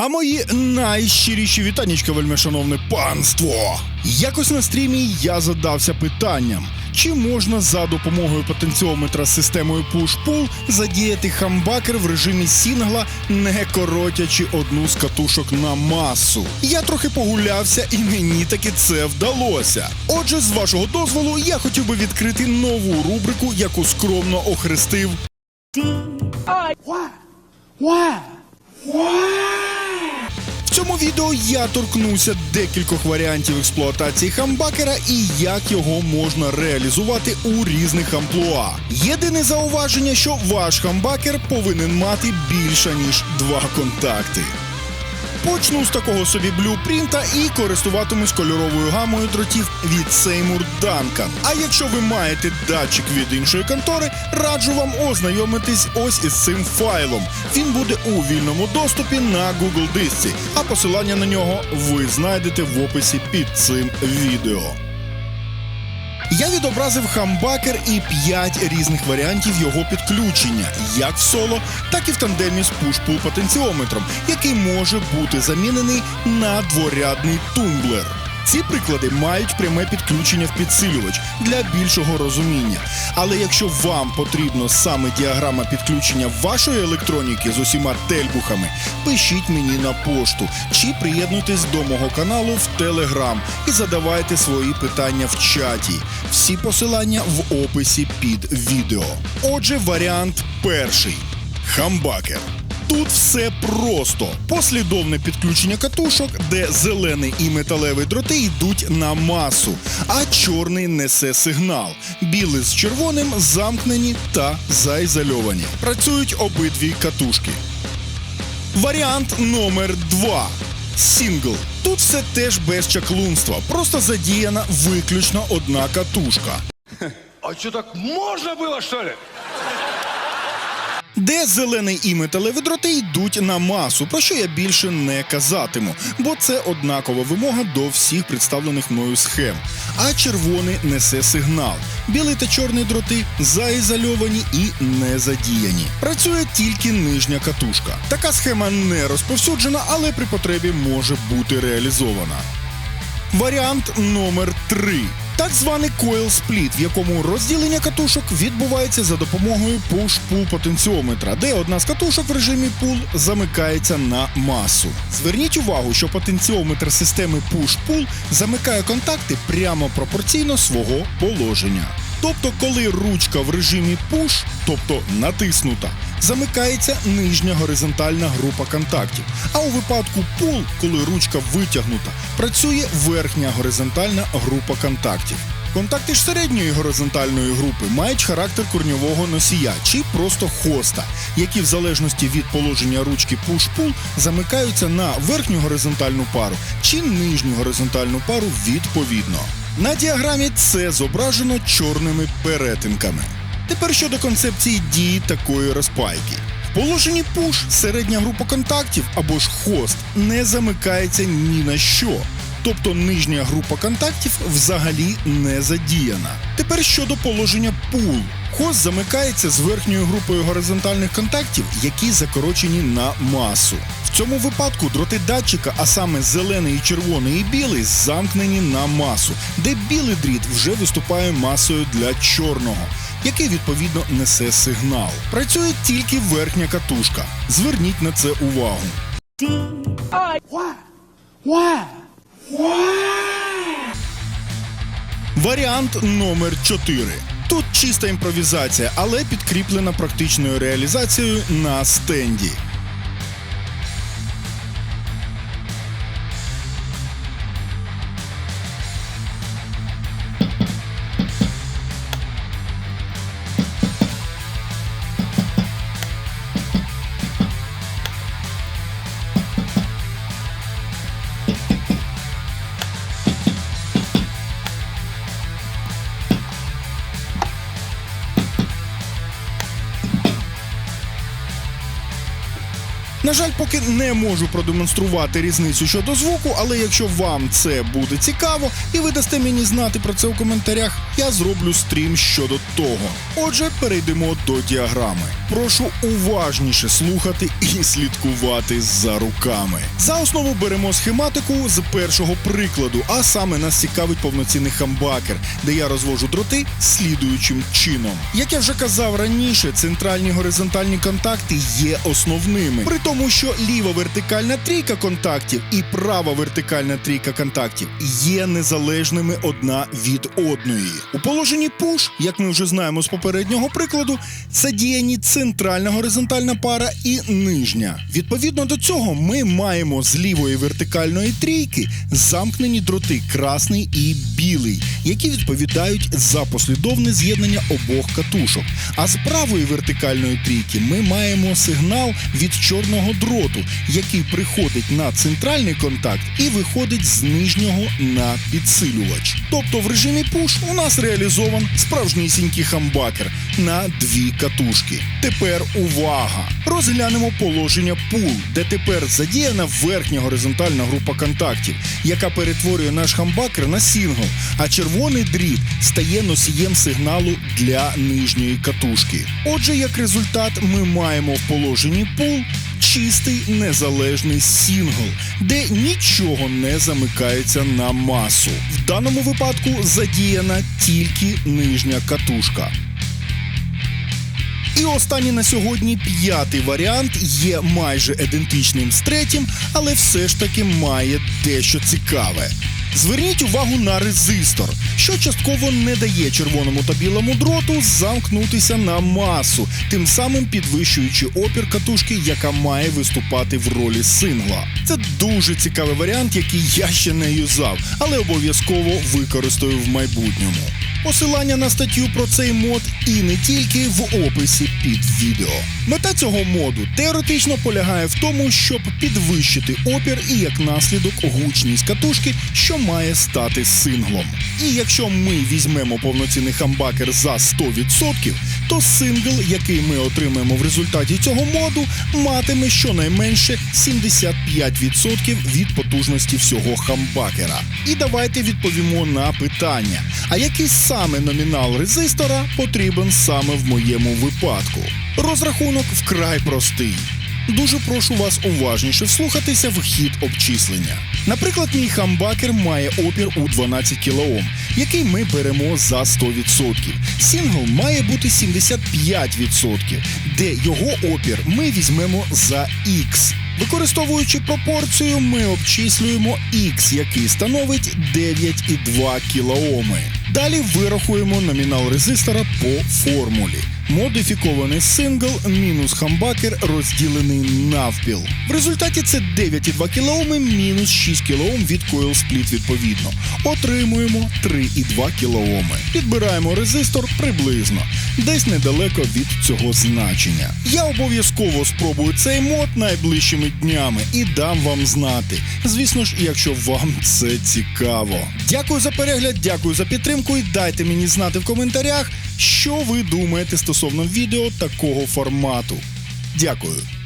А мої найщиріші вітанічка, вельмишановне панство. Якось на стрімі я задався питанням. Чи можна за допомогою потенціометра з системою push-pull задіяти хамбакер в режимі сінгла, не коротячи одну з катушок на масу? Я трохи погулявся, і мені таки це вдалося. Отже, з вашого дозволу, я хотів би відкрити нову рубрику, яку скромно охрестив В цьому відео я торкнуся декількох варіантів експлуатації хамбакера і як його можна реалізувати у різних амплуа. Єдине зауваження, що ваш хамбакер повинен мати більше ніж два контакти. Почну з такого собі блюпринта і користуватимусь кольоровою гамою дротів від Seymour Duncan. А якщо ви маєте датчик від іншої контори, раджу вам ознайомитись ось із цим файлом. Він буде у вільному доступі на Google дисці, а посилання на нього ви знайдете в описі під цим відео. Я відобразив хамбакер і 5 різних варіантів його підключення, як в соло, так і в тандемі з push-pull потенціометром, який може бути замінений на дворядний тумблер. Ці приклади мають пряме підключення в підсилювач для більшого розуміння. Але якщо вам потрібно саме діаграма підключення вашої електроніки з усіма тельбухами, пишіть мені на пошту чи приєднуйтесь до мого каналу в Телеграм і задавайте свої питання в чаті. Всі посилання в описі під відео. Отже, варіант перший хамбакер. Тут все просто послідовне підключення катушок, де зелений і металевий дроти йдуть на масу, а чорний несе сигнал. Білий з червоним замкнені та заізольовані. Працюють обидві катушки. Варіант номер 2 Сінгл. Тут все теж без чаклунства, просто задіяна виключно одна катушка. А что, так можно было, что ли? Де зелений і металеві дроти йдуть на масу, про що я більше не казатиму, бо це однакова вимога до всіх представлених мною схем. А червоний несе сигнал. Білий та чорний дроти заізольовані і не задіяні. Працює тільки нижня катушка. Така схема не розповсюджена, але при потребі може бути реалізована. Варіант номер 3 так званий split, в якому розділення катушок відбувається за допомогою push-pull потенціометра, де одна з катушок в режимі pull замикається на масу. Зверніть увагу, що потенціометр системи push-pull замикає контакти прямо пропорційно свого положення. Тобто, коли ручка в режимі push, тобто натиснута, замикається нижня горизонтальна група контактів. А у випадку pull, коли ручка витягнута, працює верхня горизонтальна група контактів. Контакти ж середньої горизонтальної групи мають характер корньового носія чи просто хоста, які в залежності від положення ручки push-pull замикаються на верхню горизонтальну пару чи нижню горизонтальну пару відповідно. На діаграмі це зображено чорними перетинками. Тепер щодо концепції дії такої розпайки. В положенні push середня група контактів або ж хост не замикається ні на що. Тобто нижня група контактів взагалі не задіяна. Тепер щодо положення pull. Хост замикається з верхньою групою горизонтальних контактів, які закорочені на масу. В цьому випадку дроти датчика, а саме зелений, червоний і білий, замкнені на масу, де білий дріт вже виступає масою для чорного, який відповідно несе сигнал. Працює тільки верхня катушка. Зверніть на це увагу. Варіант номер 4 Тут чиста імпровізація, але підкріплена практичною реалізацією на стенді. На жаль, поки не можу продемонструвати різницю щодо звуку, але якщо вам це буде цікаво і ви дасте мені знати про це у коментарях, я зроблю стрім щодо того. Отже, перейдемо до діаграми. Прошу уважніше слухати і слідкувати за руками. За основу беремо схематику з першого прикладу, а саме нас цікавить повноцінний хамбакер, де я розвожу дроти слідуючим чином. Як я вже казав раніше, центральні горизонтальні контакти є основними, при тому, що ліва вертикальна трійка контактів і права вертикальна трійка контактів є незалежними одна від одної. У положенні push, як ми вже знаємо з попереднього прикладу, задіяні центральна горизонтальна пара і нижня. Відповідно до цього, ми маємо з лівої вертикальної трійки замкнені дроти красний і білий, які відповідають за послідовне з'єднання обох катушок. А з правої вертикальної трійки ми маємо сигнал від чорного дроту, який приходить на центральний контакт і виходить з нижнього на підсилювач. Тобто в режимі push у нас реалізован справжнісінький хамбакер на дві катушки. Тепер увага! Розглянемо положення пул, де тепер задіяна верхня горизонтальна група контактів, яка перетворює наш хамбакер на сингл, а червоний дріт стає носієм сигналу для нижньої катушки. Отже, як результат, ми маємо в положенні пул чистий незалежний сінгл, де нічого не замикається на масу. В даному випадку задіяна тільки нижня катушка. І останній на сьогодні п'ятий варіант є майже ідентичним з третім, але все ж таки має дещо цікаве. Зверніть увагу на резистор, що частково не дає червоному та білому дроту замкнутися на масу, тим самим підвищуючи опір катушки, яка має виступати в ролі сингла. Це дуже цікавий варіант, який я ще не юзав, але обов'язково використаю в майбутньому. Посилання на статтю про цей мод і не тільки в описі під відео. Мета цього моду теоретично полягає в тому, щоб підвищити опір і як наслідок гучність катушки, що має стати синглом. І якщо ми візьмемо повноцінний хамбакер за 100%, то сингл, який ми отримаємо в результаті цього моду, матиме щонайменше 75% від потужності всього хамбакера. І давайте відповімо на питання: а який саме номінал резистора потрібен саме в моєму випадку? Розрахунок вкрай простий. Дуже прошу вас уважніше вслухатися в хід обчислення. Наприклад, мій хамбакер має опір у 12 кОм, який ми беремо за 100%. Сингл має бути 75%, де його опір ми візьмемо за X. Використовуючи пропорцію, ми обчислюємо X, який становить 9,2 кОми. Далі вирахуємо номінал резистора по формулі. Модифікований сингл мінус хамбакер розділений навпіл. В результаті це 9,2 кОм мінус 6 кОм від Coil Split відповідно. Отримуємо 3,2 кОм. Підбираємо резистор приблизно, десь недалеко від цього значення. Я обов'язково спробую цей мод найближчими днями і дам вам знати. Звісно ж, якщо вам це цікаво. Дякую за перегляд, дякую за підтримку і дайте мені знати в коментарях, що ви думаєте стосовно відео такого формату. Дякую.